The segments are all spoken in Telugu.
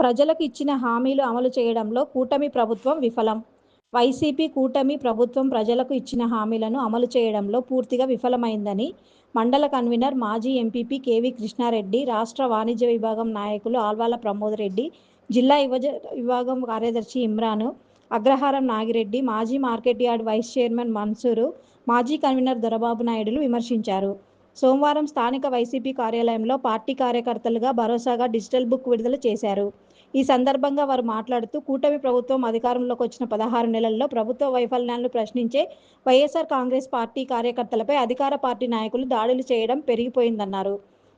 ప్రజలకు ఇచ్చిన హామీలు అమలు చేయడంలో కూటమి ప్రభుత్వం విఫలం. వైసీపీ కూటమి ప్రభుత్వం ప్రజలకు ఇచ్చిన హామీలను అమలు చేయడంలో పూర్తిగా విఫలమైందని మండల కన్వీనర్ మాజీ ఎంపీపీ కేవీ కృష్ణారెడ్డి రాష్ట్ర వాణిజ్య విభాగం నాయకులు ఆల్వాల ప్రమోద్ రెడ్డి జిల్లా యువజ విభాగం కార్యదర్శి ఇమ్రాను అగ్రహారం నాగిరెడ్డి మాజీ market yard vice chairman Mansoor మాజీ కన్వీనర్ దొరబాబు నాయుడులు విమర్శించారు. సోమవారం స్థానిక వైసీపీ కార్యాలయంలో పార్టీ కార్యకర్తలుగా భరోసాగా డిజిటల్ బుక్ విడుదల చేశారు. ఈ సందర్భంగా వారు మాట్లాడుతూ కూటమి ప్రభుత్వం అధికారంలోకి వచ్చిన పదహారు నెలల్లో ప్రభుత్వ వైఫల్యాలను ప్రశ్నించే వైఎస్ఆర్ కాంగ్రెస్ పార్టీ కార్యకర్తలపై అధికార పార్టీ నాయకులు దాడులు చేయడం పెరిగిపోయిందన్నారు.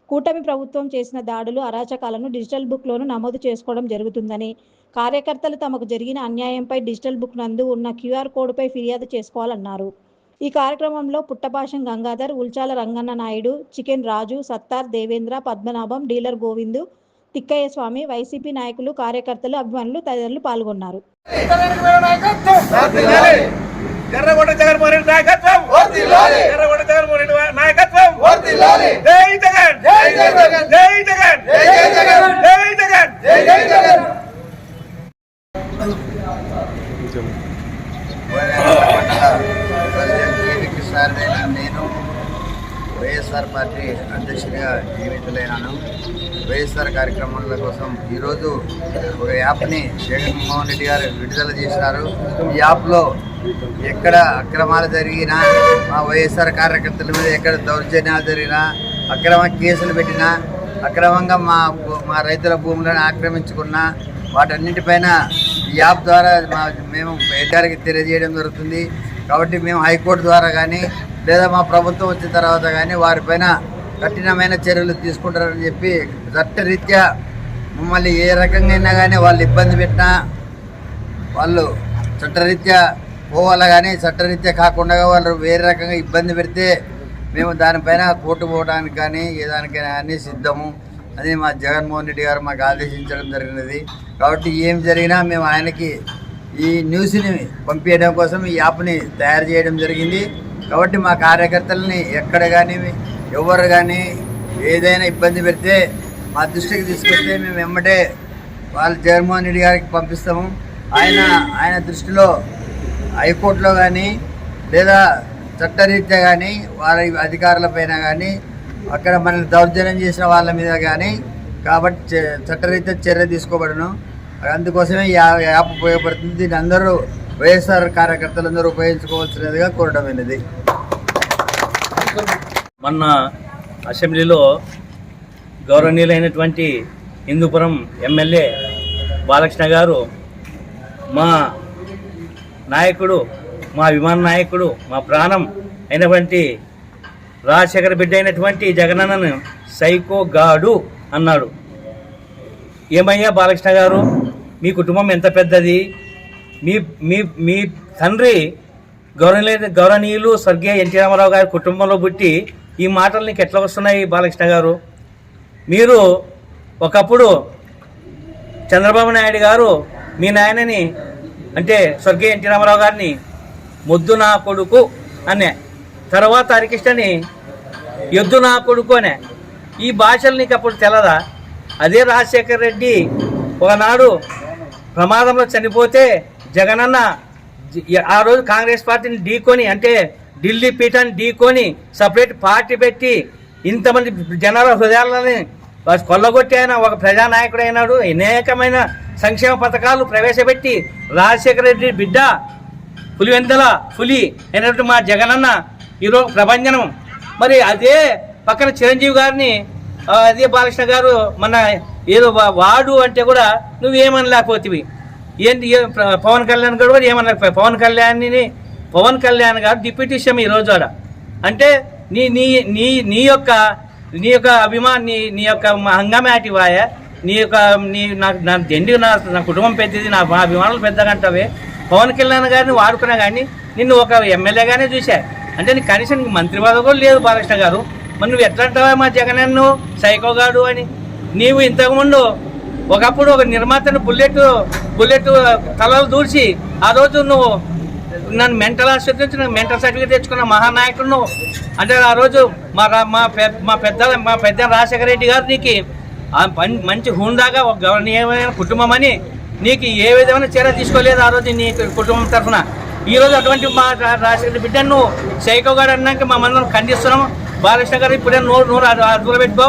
కూటమి ప్రభుత్వం చేసిన దాడులు అరాచకాలను డిజిటల్ బుక్లోనూ నమోదు చేసుకోవడం జరుగుతుందని కార్యకర్తలు తమకు జరిగిన అన్యాయంపై డిజిటల్ బుక్ నందు ఉన్న క్యూఆర్ కోడ్పై ఫిర్యాదు చేసుకోవాలన్నారు. ఈ కార్యక్రమంలో Puttapasham Gangadhar Ulchala Ranganna Naidu chicken Raju Sattar Devendra Padmanabham dealer Govindu Tikkayya Swamy YCP నాయకులు కార్యకర్తలు అభిమానులు తదితరులు పాల్గొన్నారు. ఎర్రగొండ జగన్మోహన్ రెడ్డి నాయకత్వం ఎర్రగొండ జగన్మోహన్ రెడ్డి నాయకత్వం జై జగన్ జై జగన్ జై జగన్ జై జగన్ ప్రెసిడెంట్ కేవీ కృష్ణారెడ్డి నేను వైఎస్ఆర్ పార్టీ అధ్యక్షుడిగా నియమితులైనాను వైఎస్ఆర్ కార్యక్రమాల కోసం ఈరోజు ఒక యాప్ని జగన్మోహన్ రెడ్డి గారు విడుదల చేసినారు. ఈ యాప్లో ఎక్కడ అక్రమాలు జరిగినా మా వైఎస్ఆర్ కార్యకర్తల మీద ఎక్కడ దౌర్జన్యాలు జరిగినా అక్రమ కేసులు పెట్టినా అక్రమంగా మా మా రైతుల భూములను ఆక్రమించుకున్నా వాటన్నిటిపైన ఈ యాప్ ద్వారా మా మేము ఎన్టీఆర్కి తెలియజేయడం జరుగుతుంది. కాబట్టి మేము హైకోర్టు ద్వారా కానీ లేదా మా ప్రభుత్వం వచ్చిన తర్వాత కానీ వారిపైన కఠినమైన చర్యలు తీసుకుంటారని చెప్పి చట్టరీత్యా మమ్మల్ని ఏ రకంగా అయినా కానీ వాళ్ళు ఇబ్బంది పెట్టినా వాళ్ళు చట్టరీత్యా పోవాలి కానీ చట్టరీత్యా కాకుండా వాళ్ళు వేరే రకంగా ఇబ్బంది పెడితే మేము దానిపైన కోర్టు పోవడానికి కానీ ఏ దానికైనా కానీ సిద్ధము. అది మా జగన్మోహన్ రెడ్డి గారు మాకు ఆదేశించడం జరిగినది. కాబట్టి ఏం జరిగినా మేము ఆయనకి ఈ న్యూస్ని పంపించడం కోసం ఈ యాప్ని తయారు చేయడం జరిగింది. కాబట్టి మా కార్యకర్తలని ఎక్కడ కానీ ఎవరు కానీ ఏదైనా ఇబ్బంది పెడితే మా దృష్టికి తీసుకొస్తే మేము వెంబటే వాళ్ళు జగన్మోహన్ రెడ్డి గారికి పంపిస్తాము. ఆయన ఆయన దృష్టిలో హైకోర్టులో కానీ లేదా చట్టరీత్యా కానీ వారి అధికారులపైన కానీ అక్కడ మనల్ని దౌర్జన్యం చేసిన వాళ్ళ మీద కానీ కాబట్టి చట్టరీత్యా చర్య తీసుకోబడను. అందుకోసమే యాప్ ఉపయోగపడుతుంది. దీన్ని అందరూ వైఎస్ఆర్ కార్యకర్తలందరూ ఉపయోగించుకోవాల్సినదిగా అనేది మొన్న అసెంబ్లీలో గౌరవనీయులైనటువంటి హిందూపురం ఎమ్మెల్యే బాలకృష్ణ గారు మా నాయకుడు మా విమాన నాయకుడు మా ప్రాణం అయినటువంటి రాజశేఖర బిడ్డ అయినటువంటి జగనన్నను సైకో గాడు అన్నాడు. ఏమయ్యా బాలకృష్ణ గారు మీ కుటుంబం ఎంత పెద్దది? మీ మీ మీ తండ్రి గౌరవనీయ గౌరవనీయులు స్వర్గీయ ఎన్టీ రామారావు గారి కుటుంబంలో పుట్టి ఈ మాటలు నీకు ఎట్లా వస్తున్నాయి బాలకృష్ణ గారు? మీరు ఒకప్పుడు చంద్రబాబు నాయుడు గారు మీ నాయనని అంటే స్వర్గీయ ఎన్టీ రామారావు గారిని ముద్దు నా కొడుకు అనే తర్వాత హరికృష్ణని ఎద్దు నా కొడుకు అనే ఈ భాషలు నీకు అప్పుడు తెలదా? అదే రాజశేఖర్ రెడ్డి ఒకనాడు ప్రమాదంలో చనిపోతే జగనన్న ఆ రోజు కాంగ్రెస్ పార్టీని ఢీకొని అంటే ఢిల్లీ పీఠాన్ని ఢీకొని సపరేట్ పార్టీ పెట్టి ఇంతమంది జనాల హృదయాలని కొల్లగొట్టి ఆయన ఒక ప్రజానాయకుడు అయినాడు అనేకమైన సంక్షేమ పథకాలు ప్రవేశపెట్టి రాజశేఖర రెడ్డి బిడ్డ పులివెందల పులి అయినటువంటి మా జగనన్న ఈరోజు ప్రభంజనం. మరి అదే పక్కన చిరంజీవి గారిని అదే బాలకృష్ణ గారు మన ఏదో వాడు అంటే కూడా నువ్వేమని లేకపోతివి ఏంటి పవన్ కళ్యాణ్ గారు కూడా పవన్ కళ్యాణ్ని పవన్ కళ్యాణ్ గారు డిప్యూటీ సీఎం ఈరోజు ఆడ. అంటే నీ నీ నీ నీ యొక్క నీ యొక్క అభిమాన్ నీ నీ యొక్క హంగామాటి వాయ నీ యొక్క నీ నాకు నా దండి నా నా కుటుంబం పెద్దది నా అభిమానులు పెద్దగా పవన్ కళ్యాణ్ గారిని వాడుకున్నా కానీ నిన్ను ఒక ఎమ్మెల్యేగానే చూశా. అంటే నీకు కనీసం నీకు మంత్రి పదవి కూడా లేదు బాలకృష్ణ గారు. మరి నువ్వు ఎట్లా అంటావా మా జగనన్ను సైకోగాడు అని. నీవు ఇంతకుముందు ఒకప్పుడు ఒక నిర్మాతను బుల్లెట్ బుల్లెట్ తలలు దూర్చి ఆ రోజు నువ్వు నన్ను మెంటల్ ఆసుపత్రి నుంచి నాకు మెంటల్ సర్టిఫికేట్ తెచ్చుకున్న మహానాయకుడు నువ్వు. అంటే ఆ రోజు మా రా- మా పెద్ద మా పెద్ద మా పెద్ద రాజశేఖర రెడ్డి గారు నీకు మంచి హుందాగా ఒక గౌరవనీయమైన కుటుంబం అని నీకు ఏ విధమైన చర్య తీసుకోలేదు ఆ రోజు నీ కుటుంబం తరఫున. ఈరోజు అటువంటి మా రాజశేఖర బిడ్డను నువ్వు సైకో గారు అన్నాక మా మనం ఖండిస్తున్నాము. బాలకృష్ణ గారు ఇప్పుడే నోరు నోరు అదుపులో పెట్టుకో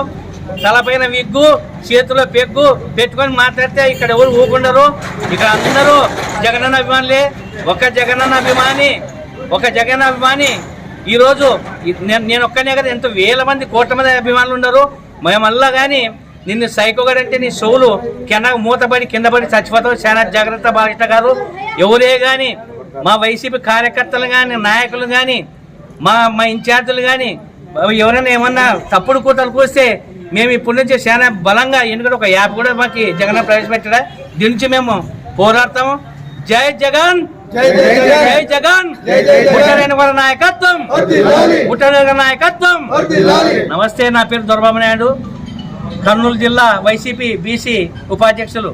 తలపైన విగ్గు చేతిలో పెగ్గు పెట్టుకొని మాట్లాడితే ఇక్కడ ఎవరు ఊకుండరు ఇక్కడ అందరూ జగనన్న అభిమానులే. ఒక జగనన్న అభిమాని ఒక జగన్ అభిమాని. ఈరోజు నేను నేను ఒక్కనే కదా ఎంతో వేల మంది కోట్ల మంది అభిమానులు ఉన్నారు మేమల్లా కానీ నిన్ను సైకోగాడంటే నీ సోలు కింద మూతపడి కింద పడి చచ్చిపోతావు. చాలా జాగ్రత్త బాలకృష్ణ గారు. ఎవరే కానీ మా వైసీపీ కార్యకర్తలు కానీ నాయకులు కానీ మా మా ఇన్ఛార్జీలు కానీ ఎవరైనా ఏమన్నా తప్పుడు కూతలు కూస్తే మేము ఇప్పటి నుంచి చాలా బలంగా ఎందుకంటే ఒక యాప్ కూడా మాకు జగన్ ప్రవేశపెట్టడా? దీని నుంచి మేము పోరాడతాము. జై జగన్! జై జగన్! నాయకత్వం! నాయకత్వం! నమస్తే నా పేరు దొరబాబు నాయుడు. కర్నూలు జిల్లా వైసీపీ బీసీ ఉపాధ్యక్షులు.